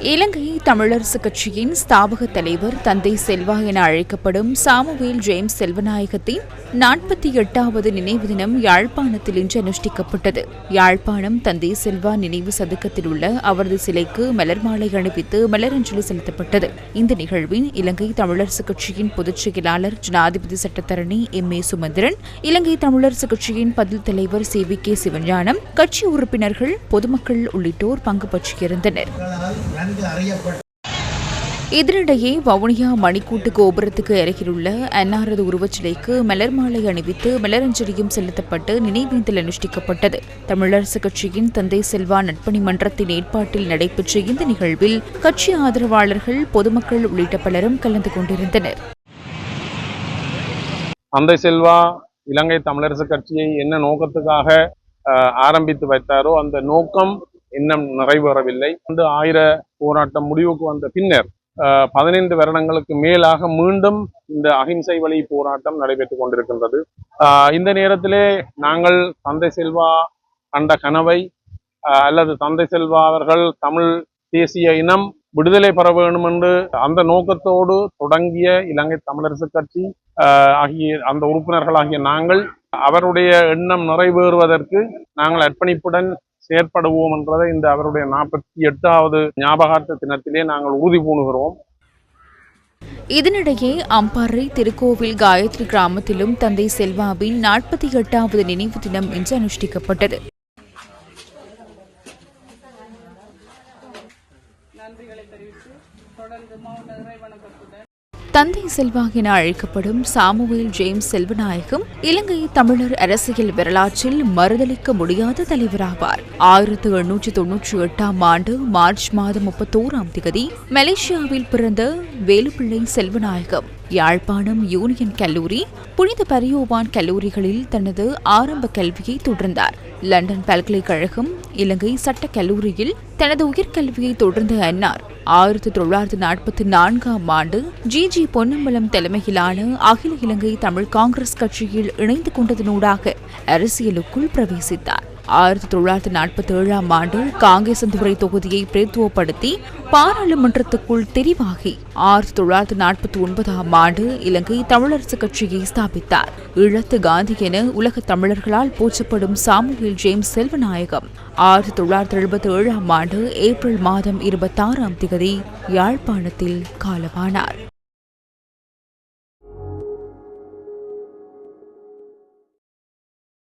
இலங்கை தமிழரசு கட்சியின் ஸ்தாபக தலைவர் தந்தை செல்வா என அழைக்கப்படும் சாமுவேல் ஜேம்ஸ் செல்வநாயகத்தின் நாற்பத்தி எட்டாவது நினைவு தினம் யாழ்ப்பாணத்தில் இன்று அனுஷ்டிக்கப்பட்டது. யாழ்ப்பாணம் தந்தை செல்வா நினைவு சதுக்கத்தில் உள்ள அவரது சிலைக்கு மலர் மாலை அணிவித்து மலரஞ்சலி செலுத்தப்பட்டது. இந்த நிகழ்வின் இலங்கை தமிழரசு கட்சியின் பொதுச் செயலாளர் ஜனாதிபதி சட்டத்தரணி எம். ஏ. சுமந்திரன் இலங்கை தமிழரசு கட்சியின் பதில் தலைவர் சி. வி. கே. சிவஞானம் கட்சி உறுப்பினர்கள் பொதுமக்கள் உள்ளிட்டோர் பங்கு பற்றியிருந்தனர். நன்கு அறியப்பட்ட இதனிடையே வவுனியா மணிக்கூட்டு கோபுரத்துக்கு அருகிலுள்ள அன்னாரது உருவச்சிலைக்கு மலர் மாலை அணிவித்து மலரஞ்சலியும் செலுத்தப்பட்டு நினைவேந்தல் அனுஷ்டிக்கப்பட்டது. தமிழரசு கட்சியின் தந்தை செல்வா நட்பணி மன்றத்தின் ஏற்பாட்டில் நடைபெற்ற இந்த நிகழ்வில் கட்சி ஆதரவாளர்கள் பொதுமக்கள் உள்ளிட்ட பலரும் கலந்து கொண்டிருந்தனர். தந்தை செல்வா இலங்கை தமிழரசு கட்சியை என்ன நோக்கத்துக்காக ஆரம்பித்து வைத்தாரோ அந்த நோக்கம் இன்னும் நிறைவேறவில்லை. இந்த ஆயிர போராட்டம் முடிவுக்கு வந்த பின்னர் அஹ், பதினைந்து வருடங்களுக்கு மேலாக மீண்டும் இந்த அகிம்சை வழி போராட்டம் நடைபெற்றுக் கொண்டிருக்கின்றது. இந்த நேரத்திலே நாங்கள் தந்தை செல்வா கண்ட கனவை அஹ், அல்லது தந்தை செல்வா அவர்கள் தமிழ் தேசிய இனம் விடுதலை பெற வேண்டும் என்று அந்த நோக்கத்தோடு தொடங்கிய இலங்கை தமிழரசு கட்சி ஆஹ் ஆகிய அந்த உறுப்பினர்களாகிய நாங்கள் அவருடைய எண்ணம் நிறைவேறுவதற்கு நாங்கள் அர்ப்பணிப்புடன் செயற்படுவோம் என்றதை இந்த அவருடைய நாற்பத்தி எட்டாவது ஞாபகார்த்த தினத்திலே நாங்கள் உறுதி பூணுகிறோம். இதனிடையே அம்பாறை திருக்கோவில் காயத்ரி கிராமத்திலும் தந்தை செல்வாவின் நாற்பத்தி எட்டாவது நினைவு தினம் இன்று அனுஷ்டிக்கப்பட்டது. தந்தை செல்வா என அழைக்கப்படும் சாமுவேல் ஜேம்ஸ் செல்வநாயகம் இலங்கை தமிழர் அரசியல் வரலாற்றில் மறுதளிக்க முடியாத தலைவராவார். ஆயிரத்து எண்ணூற்றி தொன்னூற்றி எட்டாம் ஆண்டு மார்ச் மாதம் முப்பத்தோராம் தேதி மலேசியாவில் பிறந்த வேலுப்பிள்ளை செல்வநாயகம் யாழ்ப்பாணம் யூனியன் கல்லூரி புனித பரியோவான் கல்லூரிகளில் தனது ஆரம்ப கல்வியை தொடர்ந்தார். லண்டன் பல்கலைக்கழகம் இலங்கை சட்டக் கல்லூரியில் தனது உயர்கல்வியை தொடர்ந்த அன்னார். ஆயிரத்தி தொள்ளாயிரத்தி நாற்பத்தி நான்காம் ஆண்டு ஜி. ஜி. பொன்னம்பலம் தலைமையிலான அகில இலங்கை தமிழ் காங்கிரஸ் கட்சியில் இணைந்து கொண்டதனூடாக அரசியலுக்குள் பிரவேசித்தார். ஆயிரத்தி தொள்ளாயிரத்தி நாற்பத்தி ஏழாம் ஆண்டு காங்கேசந்துறை தொகுதியை பிரதித்துவப்படுத்தி பாராளுமன்றத்துக்குள் தெரிவாகி ஆயிரத்தி தொள்ளாயிரத்தி நாற்பத்தி ஒன்பதாம் ஆண்டு இலங்கை தமிழரசு கட்சியை ஸ்தாபித்தார். இழத்து காந்தி என உலக தமிழர்களால் போற்றப்படும் சாமுவேல் ஜேம்ஸ் செல்வநாயகம் ஆயிரத்தி தொள்ளாயிரத்தி எழுபத்தி ஏழாம் ஆண்டு ஏப்ரல் மாதம் இருபத்தாறாம் திகதி யாழ்ப்பாணத்தில் காலமானார்.